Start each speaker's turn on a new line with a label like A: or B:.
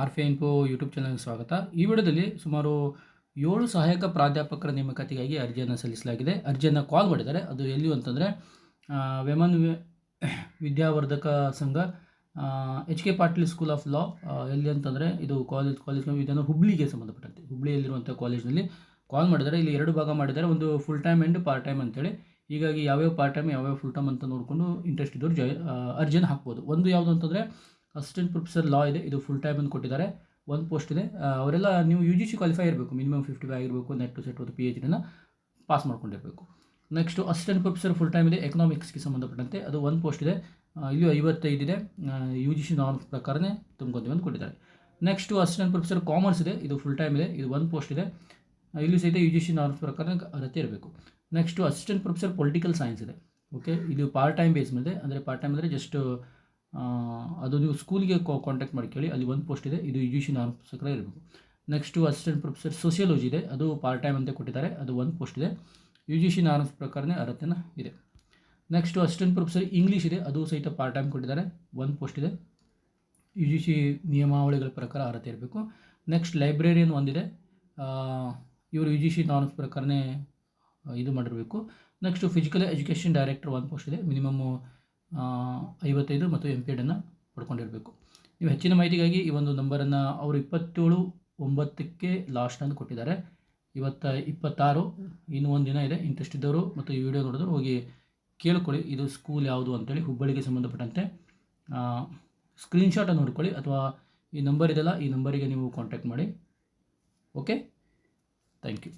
A: R ಫೆ info YouTube ಚಾನಲ್ಗೆ ಸ್ವಾಗತ. ಈ ವಿಡಿಯೋದಲ್ಲಿ ಸುಮಾರು ಏಳು ಸಹಾಯಕ ಪ್ರಾಧ್ಯಾಪಕರ ನೇಮಕಾತಿಗಾಗಿ ಅರ್ಜಿಯನ್ನು ಸಲ್ಲಿಸಲಾಗಿದೆ. ಅರ್ಜಿಯನ್ನು ಕಾಲ್ ಮಾಡಿದ್ದಾರೆ. ಅದು ಎಲ್ಲಿ ಅಂತಂದರೆ women Vidyavardhaka Sangha H K Patil school of law ಎಲ್ಲಿ ಅಂತಂದರೆ, ಇದು ಕಾಲೇಜ್ ಕಾಲೇಜ್ ಇದನ್ನು ಹುಬ್ಳಿಗೆ ಸಂಬಂಧಪಟ್ಟಂತೆ. ಹುಬ್ಳಿಯಲ್ಲಿರುವಂಥ ಕಾಲೇಜ್ನಲ್ಲಿ ಕಾಲ್ ಮಾಡಿದ್ದಾರೆ. ಇಲ್ಲಿ ಎರಡು ಭಾಗ ಮಾಡಿದ್ದಾರೆ. ಒಂದು full time and part time ಅಂತೇಳಿ. ಹೀಗಾಗಿ ಯಾವ್ಯಾವ ಪಾರ್ಟ್ ಟೈಮ್ ಯಾವ್ಯಾವ ಫುಲ್ ಟೈಮ್ ಅಂತ ನೋಡಿಕೊಂಡು ಇಂಟ್ರೆಸ್ಟ್ ಇದ್ದವ್ರು ಜೈ ಅರ್ಜಿಯನ್ನು ಹಾಕ್ಬೋದು. ಒಂದು ಯಾವುದು ಅಂತಂದರೆ ಅಸಿಸ್ಟೆಂಟ್ ಪ್ರೊಫೆಸರ್ ಲಾ ಇದೆ, ಇದು ಫುಲ್ ಟೈಮ್ ಅಂತ ಕೊಟ್ಟಿದ್ದಾರೆ. ಒಂದು ಪೋಸ್ಟ್ ಇದೆ. ಅವರೆಲ್ಲ ನೀವು ಯು ಜಿ ಸಿ ಕ್ವಾಲಿಫೈ ಇರಬೇಕು ಮಿನಿಮಮ್ ಫಿಫ್ಟಿ ಫೈವ್ ಆಗಿರಬೇಕು ನೆಟ್ ಟು ಸೆಟ್ ಒಂದು ಪಿ ಎಚ್ ಡಿನ pass ಮಾಡ್ಕೊಂಡಿರಬೇಕು. Next assistant professor full time ಇದೆ ಎಕನಾಮಿಕ್ಸ್ಗೆ ಸಂಬಂಧಪಟ್ಟಂತೆ. ಅದು ಒಂದು ಪೋಸ್ಟ್ ಇದೆ. ಇಲ್ಲಿ ಐವತ್ತೈದು ಇದೆ. ಯು ಜಿ ಸಿ ನಾರ್ಮ್ಸ್ ಪ್ರಕಾರನೇ ತುಂಬ್ಕೊಂತೀವಿ ಅಂತ ಕೊಟ್ಟಿದ್ದಾರೆ. ನೆಕ್ಸ್ಟು ಅಸಿಸ್ಟೆಂಟ್ ಪ್ರೊಫೆಸರ್ ಕಾಮರ್ಸ್ ಇದೆ. ಇದು ಫುಲ್ ಟೈಮ್ ಇದೆ. ಇದು ಒಂದು ಪೋಸ್ಟ್ ಇದೆ. ಇಲ್ಲಿ ಸಹಿತ ಯು ಜಿ ಸಿ ನಾರ್ಮ್ಸ್ ಪ್ರಕಾರ ಅರ್ಹತೆ ಇರಬೇಕು. Next assistant professor political science ಇದೆ. ಓಕೆ ಇದು ಪಾರ್ಟ್ ಟೈಮ್ ಬೇಸ್ ಮೇಲೆ, ಅಂದರೆ ಪಾರ್ಟ್ ಟೈಮ್ ಅಂದರೆ ಜಸ್ಟ್ ಅದು ನೀವು ಸ್ಕೂಲಿಗೆ ಕಾಂಟ್ಯಾಕ್ಟ್ ಮಾಡಿ ಕೇಳಿ, ಅಲ್ಲಿ ಒಂದು ಪೋಸ್ಟ್ ಇದೆ, ಇದು ಯು ಜಿ ಪ್ರಕಾರ ಇರಬೇಕು. ನೆಕ್ಸ್ಟು ಅಸಿಸ್ಟೆಂಟ್ ಪ್ರೊಫೆಸರ್ ಸೋಷಿಯಾಲಜಿ ಇದೆ, ಅದು ಪಾರ್ಟ್ ಟೈಮ್ ಅಂತ ಕೊಟ್ಟಿದ್ದಾರೆ, ಅದು ಒಂದು ಪೋಸ್ಟ್ ಇದೆ. ಯು ಜಿ ಸಿ ನಾರ್ಮ್ಸ್ ಪ್ರಕಾರನೇ ಅರ್ಹತೆನ ಇದೆ. ನೆಕ್ಸ್ಟು ಅಸಿಸ್ಟೆಂಟ್ ಪ್ರೊಫೆಸರ್ ಇಂಗ್ಲೀಷ್ ಇದೆ, ಅದು ಸಹಿತ ಪಾರ್ಟ್ ಟೈಮ್ ಕೊಟ್ಟಿದ್ದಾರೆ, ಒಂದು ಪೋಸ್ಟ್ ಇದೆ. ಯು ಜಿ ಸಿ ನಿಯಮಾವಳಿಗಳ ಪ್ರಕಾರ ಅರ್ಹತೆ ಇರಬೇಕು. ನೆಕ್ಸ್ಟ್ ಲೈಬ್ರರಿಯನ್ ಒಂದಿದೆ ಇವರು ಯು ಜಿ ಸಿ ನಾರ್ಮ್ಸ್ ಪ್ರಕಾರನೇ ಇದು ಮಾಡಿರಬೇಕು. ನೆಕ್ಸ್ಟು ಫಿಸಿಕಲ್ ಎಜುಕೇಷನ್ ಡೈರೆಕ್ಟರ್ ಒಂದು ಪೋಸ್ಟ್ ಇದೆ ಮಿನಿಮಮ್ಮು ಐವತ್ತೈದು ಮತ್ತು ಎಂ ಪಿ ಎಡನ್ನು ಪಡ್ಕೊಂಡಿರಬೇಕು. ನೀವು ಹೆಚ್ಚಿನ ಮಾಹಿತಿಗಾಗಿ ಈ ಒಂದು ನಂಬರನ್ನು ಅವರು ಇಪ್ಪತ್ತೇಳು ಒಂಬತ್ತಕ್ಕೆ ಲಾಸ್ಟ್ ಅಂತ ಕೊಟ್ಟಿದ್ದಾರೆ. ಇವತ್ತ ಇಪ್ಪತ್ತಾರು, ಇನ್ನೂ ಒಂದು ದಿನ ಇದೆ. ಇಂಟ್ರೆಸ್ಟ್ ಇದ್ದವರು ಮತ್ತು ಈ ವಿಡಿಯೋ ನೋಡಿದ್ರು ಹೋಗಿ ಕೇಳ್ಕೊಳ್ಳಿ. ಇದು ಸ್ಕೂಲ್ ಯಾವುದು ಅಂತೇಳಿ, ಹುಬ್ಬಳ್ಳಿಗೆ ಸಂಬಂಧಪಟ್ಟಂತೆ. ಸ್ಕ್ರೀನ್ಶಾಟನ್ನು ನೋಡ್ಕೊಳ್ಳಿ ಅಥವಾ ಈ ನಂಬರ್ ಇದೆಲ್ಲ ಈ ನಂಬರಿಗೆ ನೀವು ಕಾಂಟ್ಯಾಕ್ಟ್ ಮಾಡಿ. Okay thank you